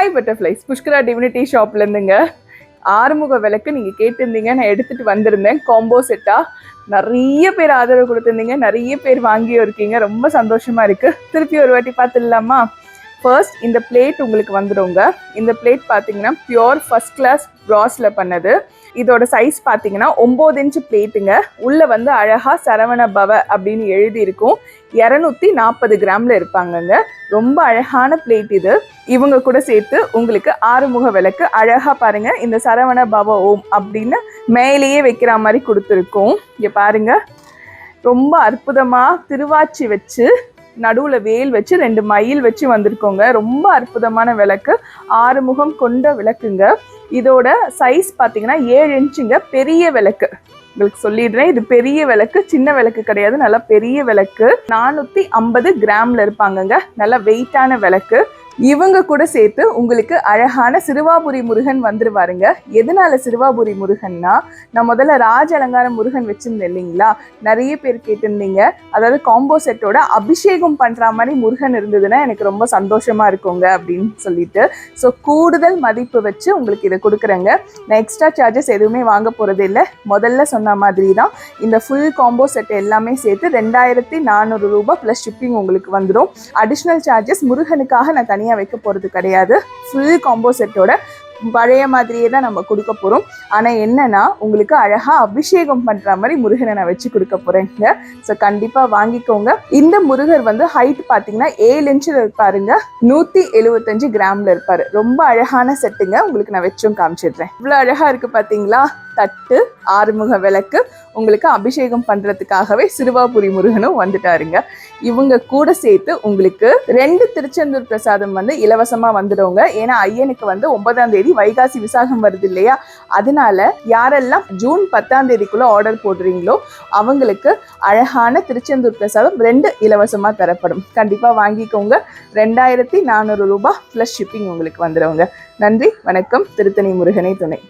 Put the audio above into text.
Hi butterflies Pushkara divinity ஷாப்ல இருந்துங்க ஆறுமுக விளக்கு நீங்கள் கேட்டிருந்தீங்க. நான் எடுத்துட்டு வந்திருந்தேன். காம்போ செட்டாக நிறைய பேர் ஆதரவு கொடுத்துருந்தீங்க. நிறைய பேர் வாங்கியும் இருக்கீங்க ரொம்ப சந்தோஷமா இருக்கு. திருப்பி ஒரு வாட்டி பார்த்துடலாமா? ஃபர்ஸ்ட் இந்த பிளேட் உங்களுக்கு வந்துடுங்க. இந்த பிளேட் பார்த்தீங்கன்னா பியோர் ஃபர்ஸ்ட் கிளாஸ் ப்ராஸில் பண்ணது. இதோட சைஸ் பார்த்தீங்கன்னா ஒம்பது இன்ச்சு பிளேட்டுங்க உள்ளே வந்து அழகாக சரவண பவ அப்படின்னு எழுதியிருக்கும். இரநூத்தி நாற்பது கிராமில் இருப்பாங்கங்க. ரொம்ப அழகான பிளேட் இது. இவங்க கூட சேர்த்து உங்களுக்கு ஆறுமுக விளக்கு. அழகாக பாருங்கள் இந்த சரவண பவ ஓம் அப்படின்னு மேலேயே வைக்கிற மாதிரி கொடுத்துருக்கோம். இங்கே பாருங்க. ரொம்ப அற்புதமாக திருவாச்சி வச்சு நடுவுல வேல் வச்சு ரெண்டு மயில் வச்சு வந்திருக்கோங்க. ரொம்ப அற்புதமான விளக்கு. ஆறுமுகம் கொண்ட விளக்குங்க. இதோட சைஸ் பார்த்தீங்கன்னா ஏழு இன்ச்சுங்க. பெரிய விளக்கு. உங்களுக்கு சொல்லிடுறேன். இது பெரிய விளக்கு. சின்ன விளக்கு கிடையாது. நல்லா பெரிய விளக்கு. நானூற்றி ஐம்பது கிராம்ல இருப்பாங்கங்க. நல்லா வெயிட்டான விளக்கு. இவங்க கூட சேர்த்து உங்களுக்கு அழகான சிறுவாபுரி முருகன் வந்துருவாருங்க. எதனால சிறுவாபுரி முருகன்னா நான் முதல்ல ராஜ அலங்கார முருகன் வச்சிருந்தேன் இல்லைங்களா? நிறைய பேர் கேட்டிருந்தீங்க. அதாவது காம்போ செட்டோட அபிஷேகம் பண்ற மாதிரி முருகன் இருந்ததுன்னா எனக்கு ரொம்ப சந்தோஷமா இருக்குங்க அப்படின்னு சொல்லிட்டு. ஸோ கூடுதல் மதிப்பு வச்சு உங்களுக்கு இதை கொடுக்குறேங்க. நான் எக்ஸ்ட்ரா சார்ஜஸ் எதுவுமே வாங்க போறது இல்லை. முதல்ல சொன்ன மாதிரி தான் இந்த ஃபுல் காம்போ செட் எல்லாமே சேர்த்து ரெண்டாயிரத்தி நானூறு ரூபாய் ப்ளஸ் ஷிப்பிங் உங்களுக்கு வந்துடும் அடிஷ்னல் சார்ஜஸ் முருகனுக்காக நான் தனியாக வைக்க போகிறது கிடையாது. ஃபுல் காம்போ செட்டோட பழைய மாதிரியே தான் நம்ம கொடுக்க போகிறோம் ஆனால் என்னன்னா உங்களுக்கு அழகாக அபிஷேகம் பண்ணுற மாதிரி முருகனை நான் வச்சு கொடுக்க போகிறேங்க ஸோ கண்டிப்பாக வாங்கிக்கோங்க. இந்த முருகர் வந்து ஹைட் பார்த்தீங்கன்னா ஏழு இன்ச்சில் இருப்பாருங்க. நூற்றி எழுபத்தஞ்சு கிராமில் இருப்பார். ரொம்ப அழகான செட்டுங்க உங்களுக்கு நான் வச்சும் காமிச்சிடுறேன். இவ்வளோ அழகாக இருக்குது பார்த்தீங்களா தட்டு ஆறுமுக விளக்கு உங்களுக்கு அபிஷேகம் பண்ணுறதுக்காகவே சிறுவாபுரி முருகனும் வந்துட்டாருங்க. இவங்க கூட சேர்த்து உங்களுக்கு ரெண்டு திருச்செந்தூர் பிரசாதம் வந்து இலவசமாக வந்துடுவோங்க ஏன்னா ஐயனுக்கு வந்து ஒன்பதாம் தேதி வைகாசி விசாகம் வருது இல்லையா? அதனால யாரெல்லாம் ஜூன் பத்தாம் தேதிக்குள்ளே ஆர்டர் போடுறீங்களோ அவங்களுக்கு அழகான திருச்செந்தூர் பிரசாதம் ரெண்டு இலவசமாக தரப்படும். கண்டிப்பாக வாங்கிக்கோங்க. ரெண்டாயிரத்தி நானூறு ரூபாய் ப்ளஸ் ஷிப்பிங் உங்களுக்கு வந்துடுவோங்க நன்றி வணக்கம். திருத்தணி முருகனை துணை.